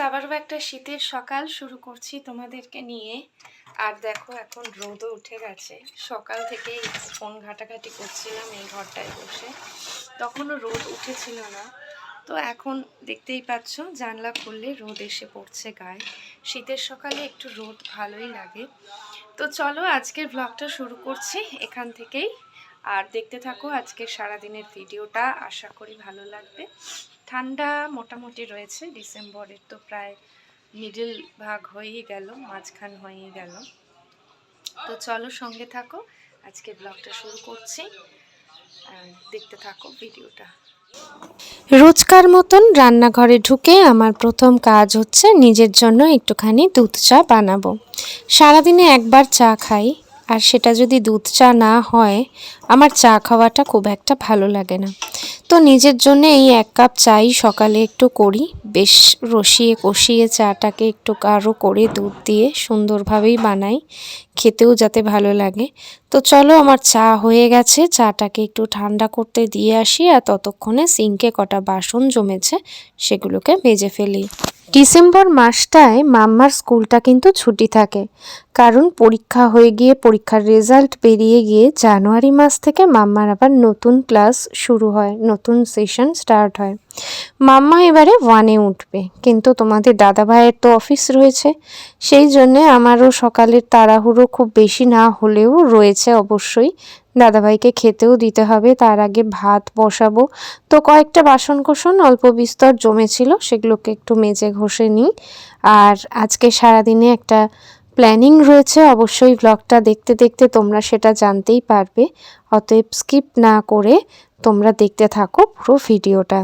আবারও একটা শীতের সকাল শুরু করছি তোমাদেরকে নিয়ে। আর দেখো, এখন রোদও উঠে গেছে। সকাল থেকে ফোন ঘাটাঘাটি করছিলাম এই ঘরটায় বসে। তখনও রোদ উঠেছিল না। তো এখন দেখতেই পাচ্ছ, জানলা খুললে রোদ এসে পড়ছে গায়ে। শীতের সকালে একটু রোদ ভালোই লাগে। তো চলো আজকের ব্লগটা শুরু করছি এখান থেকেই। আর দেখতে থাকো আজকের সারাদিনের ভিডিওটা। আশা করি ভালো লাগবে। ঠান্ডা মোটামুটি রয়েছে, ডিসেম্বরের তো প্রায় মিডিল ভাগ হয়েই গেল, মাঝখান হয়েই গেল। তো চলো সঙ্গে থাকো, আজকে ব্লগটা শুরু করছি দেখতে থাকো ভিডিওটা। রোজকার মতন রান্নাঘরে ঢুকে আমার প্রথম কাজ হচ্ছে নিজের জন্য একটুখানি দুধ চা বানাবো। সারাদিনে একবার চা খাই। আর সেটা যদি দুধ চা না হয়, আমার চা খাওয়াটা খুব একটা ভালো লাগে না। তো নিজের জন্য এই এক কাপ চাই সকালে একটু করি। বেশ রসিয়ে কষিয়ে চাটাকে একটু কারও করে দুধ দিয়ে সুন্দরভাবেই বানাই। খেতেও যাতে ভালো লাগে। তো চলো আমার চা হয়ে গেছে, চাটাকে একটু ঠান্ডা করতে দিয়ে আসি আর ততক্ষণে সিঙ্কে কটা বাসন জমেছে সেগুলোকে মেজে ফেলি। ডিসেম্বর মাসটায় মাম্মার স্কুলটা কিন্তু ছুটি থাকে। কারণ পরীক্ষা হয়ে গিয়ে পরীক্ষার রেজাল্ট বেরিয়ে গিয়ে জানুয়ারি মাস থেকে মাম্মার আবার নতুন ক্লাস শুরু হয়, নতুন সেশন স্টার্ট হয়। মাম্মা এবারে ওয়ানে উঠবে, কিন্তু তোমাদের দাদা ভাইয়ের তো অফিস রয়েছে, সেই জন্যে আমারও সকালের তাড়াহুড়ো খুব বেশি না হলেও রয়েছে অবশ্যই। দাদাভাইকে খেতেও দিতে হবে, তার আগে ভাত বসাবো। তো কয়েকটা বাসন কোসন অল্প বিস্তর জমেছিল, সেগুলোকে একটু মেজে ঘষে নিই। আর আজকে সারাদিনে একটা প্ল্যানিং রয়েছে, অবশ্যই ব্লগটা দেখতে দেখতে তোমরা সেটা জানতেই পারবে। অতএব স্কিপ না করে তোমরা দেখতে থাকো পুরো ভিডিওটা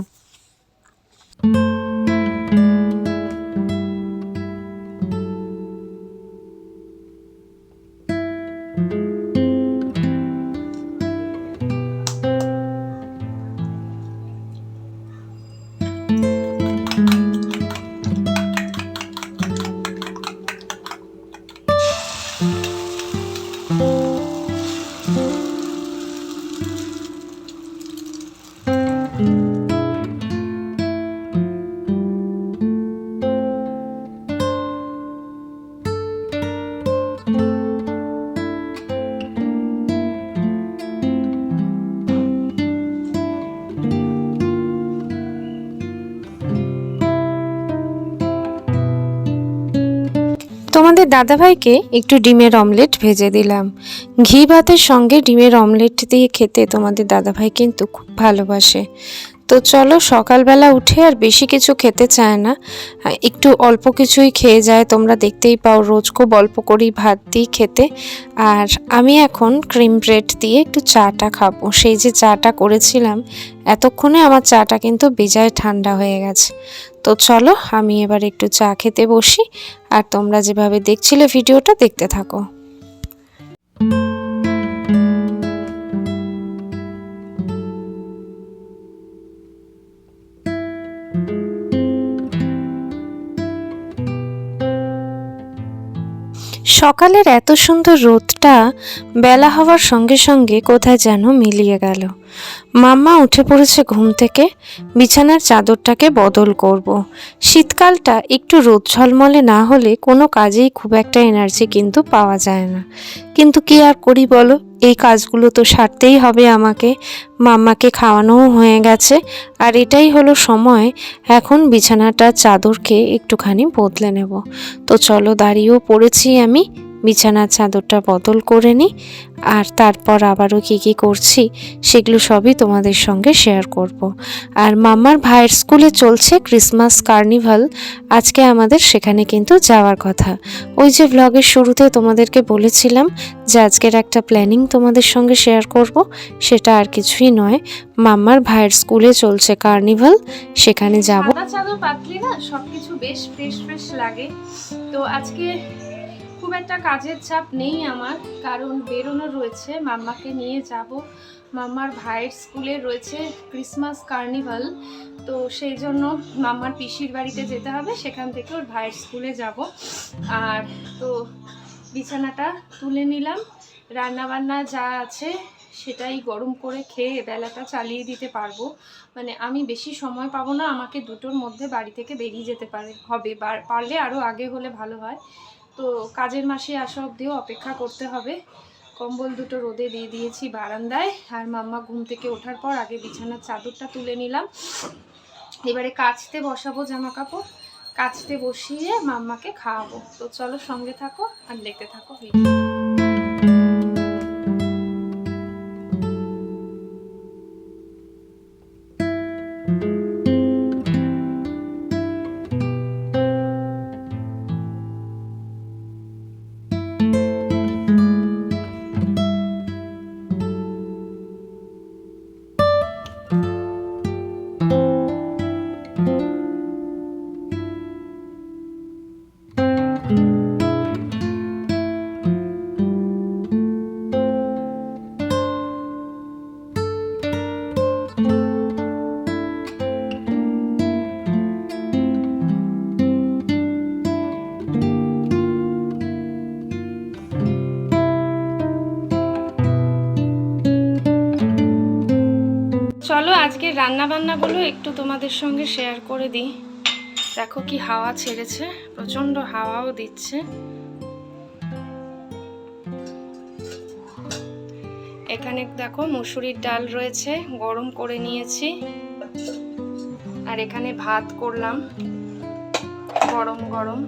তোমাদের দাদাভাইকে একটু ডিমের অমলেট ভেজে দিলাম। ঘি ভাতের সঙ্গে ডিমের অমলেট দিয়ে খেতে তোমাদের দাদাভাই কিন্তু খুব ভালোবাসে। তো চলো, সকালবেলা উঠে আর বেশি কিছু খেতে চায় না। একটু অল্প কিছুই খেয়ে যায়, তোমরা দেখতেই পাও রোজ খুব অল্প করেই ভাত দিই খেতে। আর আমি এখন ক্রিম ব্রেড দিয়ে একটু চাটা খাব। সেই যে চাটা করেছিলাম, এতক্ষণে আমার চাটা কিন্তু বেজায় ঠান্ডা হয়ে গেছে। তো চলো, আমি এবার একটু চা খেতে বসি, আর তোমরা যেভাবে দেখছিলে ভিডিওটা দেখতে থাকো। সকালের এত সুন্দর রোদটা বেলা হওয়ার সঙ্গে সঙ্গে কোথায় যেন মিলিয়ে গেল। মাম্মা উঠে পড়েছে ঘুম থেকে, বিছানার চাদরটাকে বদল করব। শীতকালটা একটু রোদ ঝলমলে না হলে কোনো কাজেই খুব একটা এনার্জি কিন্তু পাওয়া যায় না। কিন্তু কি আর করি বলো? এই কাজগুলো তো সারতেই হবে আমাকে। মাম্মাকে খাওয়ানোও হয়ে গেছে। আর এটাই হলো সময়। এখন বিছানাটা চাদরকে একটুখানি বদলে নেব। তো চলো দাঁড়িয়েও পড়েছি আমি। বিছানার চাদরটা বদল করে নিই আর তারপর আবারও কী কী করছি সেগুলো সবই তোমাদের সঙ্গে শেয়ার করব। আর মাম্মার ভাইয়ের স্কুলে চলছে ক্রিসমাস কার্নিভাল আজকে আমাদের সেখানে কিন্তু যাওয়ার কথা। ওই যে ব্লগের শুরুতে তোমাদেরকে বলেছিলাম যে আজকের একটা প্ল্যানিং তোমাদের সঙ্গে শেয়ার করব, সেটা আর কিছুই নয়। মাম্মার ভাইয়ের স্কুলে চলছে কার্নিভাল সেখানে যাব। সবকিছু বেশ ফ্রেশ ফ্রেশ লাগে। তো আজকে খুব একটা কাজের চাপ নেই আমার, কারণ বেরোনো রয়েছে, মাম্মাকে নিয়ে যাব। মাম্মার ভাইয়ের স্কুলে রয়েছে ক্রিসমাস কার্নিভাল, তো সেই জন্য মাম্মার পিসির বাড়িতে যেতে হবে, সেখান থেকে ওর ভাইয়ের স্কুলে যাব। আর তো বিছানাটা তুলে নিলাম, রান্নাবান্না যা আছে সেটাই গরম করে খেয়ে বেলাটা চালিয়ে দিতে পারব। মানে আমি বেশি সময় পাবো না, আমাকে দুটোর মধ্যে বাড়ি থেকে বেরিয়ে যেতে পারে, হবে, পারলে আরও আগে হলে ভালো হয়। তো কাজের মাসে আসা অবধিও অপেক্ষা করতে হবে। কম্বল দুটো রোদে দিয়ে দিয়েছি বারান্দায়। আর মাম্মা ঘুম থেকে ওঠার পর আগে বিছানার চাদরটা তুলে নিলাম। এবারে কাচতে বসাবো জামা কাপড় কাচতে বসিয়ে মাম্মাকে খাওয়াবো। তো চলো সঙ্গে থাকো আর দেখতে থাকো ভিডিও চলো আজকে রান্না বান্নাগুলো একটু তোমাদের সঙ্গে শেয়ার করে দিই। দেখো কি হাওয়া ছেড়েছে প্রচণ্ড হাওয়াও দিচ্ছে। এখানে দেখো মুসুরির ডাল রয়েছে, গরম করে নিয়েছি। আর এখানে ভাত করলাম, গরম গরম।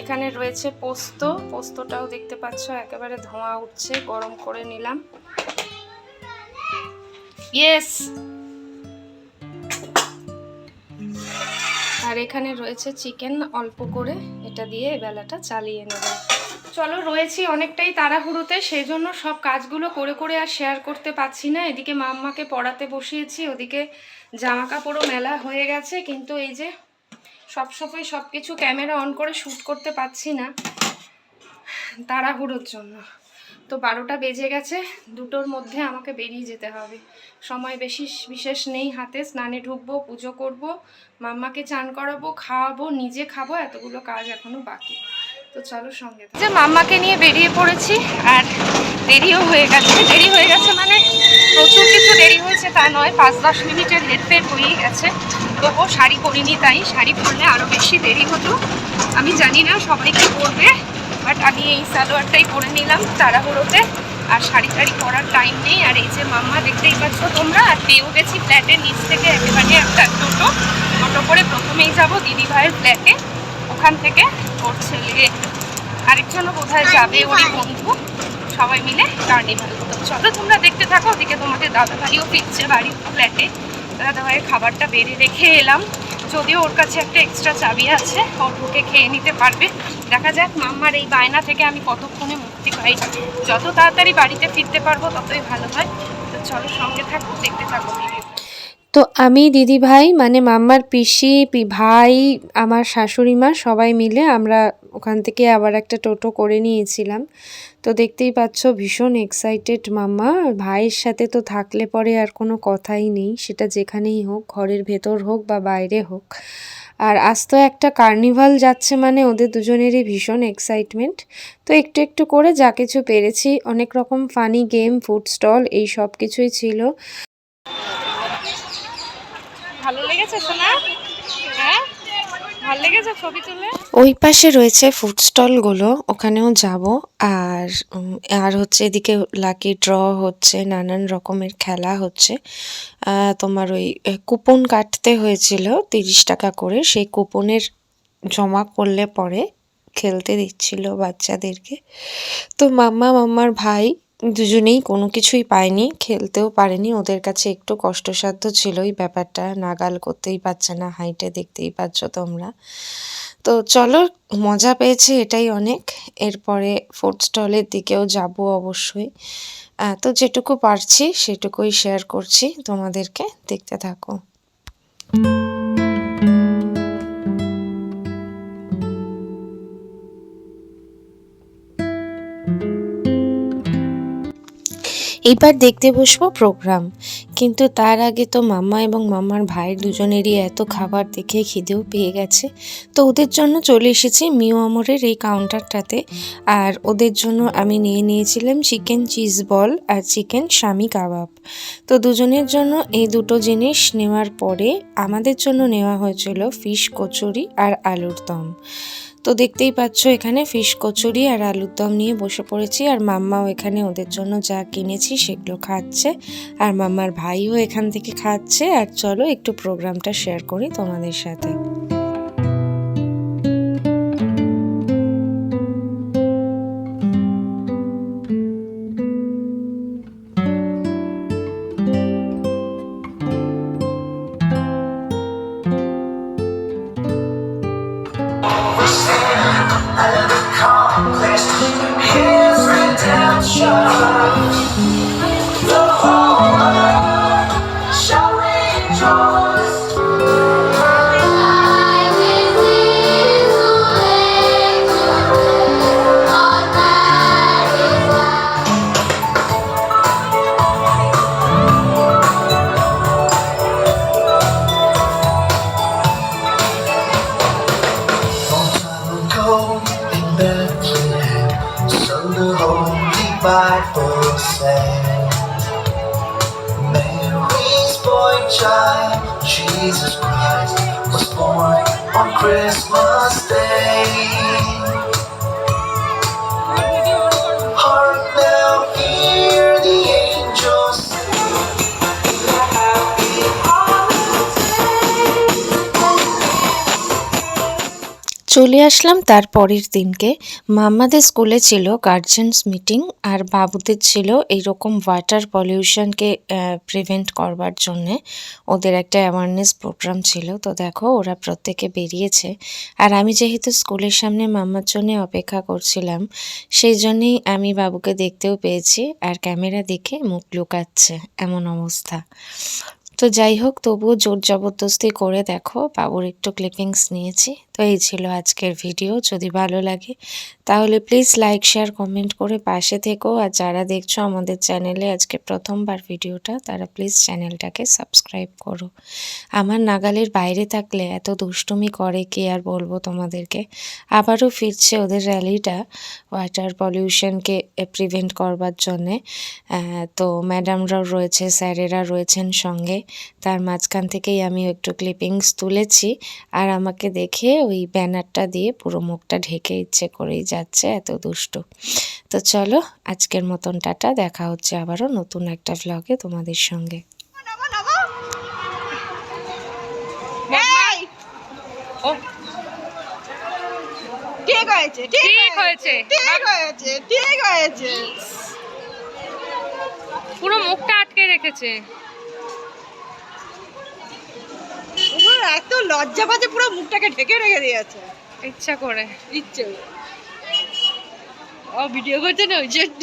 এখানে রয়েছে পোস্ত, পোস্তটাও দেখতে পাচ্ছ, একেবারে ধোঁয়া উঠছে, গরম করে নিলাম। ইয়েস আর এখানে রয়েছে চিকেন অল্প করে। এটা দিয়ে বেলাটা চালিয়ে নেব। চলো, রয়েছি অনেকটাই তাড়াহুড়োতে সেই জন্য সব কাজগুলো করে করে আর শেয়ার করতে পারছি না। এদিকে মাম্মাকে পড়াতে বসিয়েছি, ওদিকে জামা কাপড়ও মেলা হয়ে গেছে, কিন্তু এই যে সব সময় সব কিছু ক্যামেরা অন করে শ্যুট করতে পারছি না। তাড়াহুড়োর জন্য। তো বারোটা বেজে গেছে, দুটোর মধ্যে আমাকে বেরিয়ে যেতে হবে। সময় বেশি বিশেষ নেই হাতে, স্নানে ঢুকবো, পুজো করব, মাম্মাকে চান করাবো, খাওয়াবো, নিজে খাব, এতগুলো কাজ এখনও বাকি। তো চলো সঙ্গে যে মাম্মাকে নিয়ে বেরিয়ে পড়েছি, আর দেরিও হয়ে গেছে। দেরি হয়ে গেছে মানে প্রচুর কিছু দেরি হয়েছে তা নয় পাঁচ দশ মিনিটের হেরফের হয়েই গেছে। তবুও শাড়ি পরিনি তাই, শাড়ি পরলে আরও বেশি দেরি হতো। আমি জানি না সবাই কি বাট আমি এই সালোয়ারটাই পরে নিলাম তাড়াহুড়োতে। আর শাড়ি টাড়ি পরার টাইম নেই। আর এই যে মাম্মা দেখতেই পাচ্ছ তোমরা আর পেয়েও গেছি ফ্ল্যাটের নিচ থেকে একেবারে একটা টোটো টোটো করে প্রথমেই যাব দিদি ভাইয়ের ফ্ল্যাটে ওখান থেকে ওর ছেলে আরেকজনও বোধহয় যাবে ওরই বন্ধু। সবাই মিলে কার্নিভাল তো চলো তোমরা দেখতে থাকো ওদিকে তোমাদের দাদা ভাইও ফিরছে বাড়ির ফ্ল্যাটে দাদা ভাইয়ের খাবারটা বেড়ে রেখে এলাম। যদিও ওর কাছে একটা এক্সট্রা চাবি আছে ওর ঢুকে খেয়ে নিতে পারবে। দেখা যাক মাম্মার এই বায়না থেকে আমি কতক্ষণে মুক্তি পাই। যত তাড়াতাড়ি বাড়িতে ফিরতে পারব, ততই ভালো হয়। তো চলো সঙ্গে থাকো, দেখতে থাকো তো আমি দিদি ভাই মানে মাম্মার পিসি ভাই, আমার শাশুড়ি মা সবাই মিলে আমরা ওখান থেকে আবার একটা টোটো করে নিয়েছিলাম। তো দেখতেই পাচ্ছ ভীষণ এক্সাইটেড মাম্মা। ভাইয়ের সাথে তো থাকলে পরে আর কোনো কথাই নেই। সেটা যেখানেই হোক, ঘরের ভেতর হোক বা বাইরে হোক। আর আজ তো একটা কার্নিভাল যাচ্ছে মানে ওদের দুজনেরই ভীষণ এক্সাইটমেন্ট তো একটু একটু করে যা কিছু পেরেছি, অনেক রকম ফানি গেম ফুড স্টল এই সব কিছুই ছিল। ভালো লেগেছে হ্যাঁ ভালো লেগেছে ছবি তুলে? ওই পাশে রয়েছে ফুড স্টলগুলো ওখানেও যাব। আর আর হচ্ছে এদিকে লাকি ড্র হচ্ছে, নানান রকমের খেলা হচ্ছে। তোমার ওই কুপন কাটতে হয়েছিল তিরিশ টাকা করে। সেই কুপনের জমা করলে পরে খেলতে দিচ্ছিল বাচ্চাদেরকে। তো মাম্মা মাম্মার ভাই দুজনেই কোনো কিছুই পায়নি, খেলতেও পারেনি। ওদের কাছে একটু কষ্টসাধ্য ছিল এই ব্যাপারটা। নাগাল করতেই পারছে না, হাইটে দেখতেই পাচ্ছ তোমরা। তো চলো, মজা পেয়েছে এটাই অনেক। এরপরে ফুড স্টলের দিকেও যাব অবশ্যই। তো যেটুকু পারছি সেটুকুই শেয়ার করছি তোমাদেরকে। দেখতে থাকো। এইবার দেখতে বসবো প্রোগ্রাম। কিন্তু তার আগে তো মাম্মা এবং মামার ভাই দুজনেরই এত খাবার দেখে খিদেও পেয়ে গেছে। তো ওদের জন্য চলে এসেছি মিও আমরের এই কাউন্টারটাতে আর ওদের জন্য আমি নিয়ে নিয়েছিলাম চিকেন চিজ বল আর চিকেন স্বামী কাবাব। তো দুজনের জন্য এই দুটো জিনিস নেওয়ার পরে আমাদের জন্য নেওয়া হয়েছিল ফিশ কচুরি আর আলুর দম। তো দেখতেই পাচ্ছ এখানে ফিশ কচুরি আর আলুর দম নিয়ে বসে পড়েছি আর মাম্মাও এখানে ওদের জন্য যা কিনেছি সেগুলো খাচ্ছে আর মাম্মার ভাইও এখান থেকে খাচ্ছে। আর চলো একটু প্রোগ্রামটা শেয়ার করি তোমাদের সাথে। Holy Bible said, Mary's boy child, Jesus Christ, was born on Christmas Day. চলে আসলাম তার পরের দিনকে। মাম্মাদের স্কুলে ছিল গার্জেন্স মিটিং আর বাবুদের ছিল এইরকম ওয়াটার পলিউশনকে প্রিভেন্ট করবার জন্যে। ওদের একটা অ্যাওয়ারনেস প্রোগ্রাম ছিল। তো দেখো, ওরা প্রত্যেকে বেরিয়েছে। আর আমি যেহেতু স্কুলের সামনে মাম্মার জন্য অপেক্ষা করছিলাম, সেই জন্যেই আমি বাবুকে দেখতেও পেয়েছি আর ক্যামেরা দেখে মুখ লুকাচ্ছে এমন অবস্থা। তো যাই হোক, তবুও জোর জবরদস্তি করে দেখো, বাবুর একটু ক্লিপিংস নিয়েছি। তো এই ছিল আজকের ভিডিও। যদি ভালো লাগে, তাহলে প্লিজ লাইক শেয়ার কমেন্ট করে পাশে থেকো। আর যারা দেখছ আমাদের চ্যানেলে আজকে প্রথমবার ভিডিওটা, তারা প্লিজ চ্যানেলটাকে সাবস্ক্রাইব করো। আমার নাগালের বাইরে থাকলে এত দুষ্টুমি করে, কি আর বলব তোমাদেরকে? আবারও ফিরছে ওদের র্যালিটা ওয়াটার পলিউশনকে প্রিভেন্ট করবার জন্যে। তো ম্যাডামরাও রয়েছে, স্যারেরা রয়েছেন সঙ্গে। তার মাঝখান থেকেই আমি একটু ক্লিপিংস তুলেছি। আর আমাকে দেখে ওই ব্যানারটা দিয়ে পুরো মুখটা ঢেকে ইচ্ছে করেই যাচ্ছে এত দুষ্টু। তো চলো আজকের মতন টাটা দেখা হচ্ছে আবারও নতুন একটা ভ্লগে তোমাদের সঙ্গে। ঠিক হয়েছে ঠিক হয়েছে। ঠিক হয়েছে ঠিক হয়েছে। পুরো মুখটা আটকে রেখেছে ওর এত লজ্জা পাচ্ছে পুরো মুখটাকে ঢেকে রেখে দিয়েছে ইচ্ছা করে। ইচ্ছে ও ভিডিও করছে না ওই জন্য।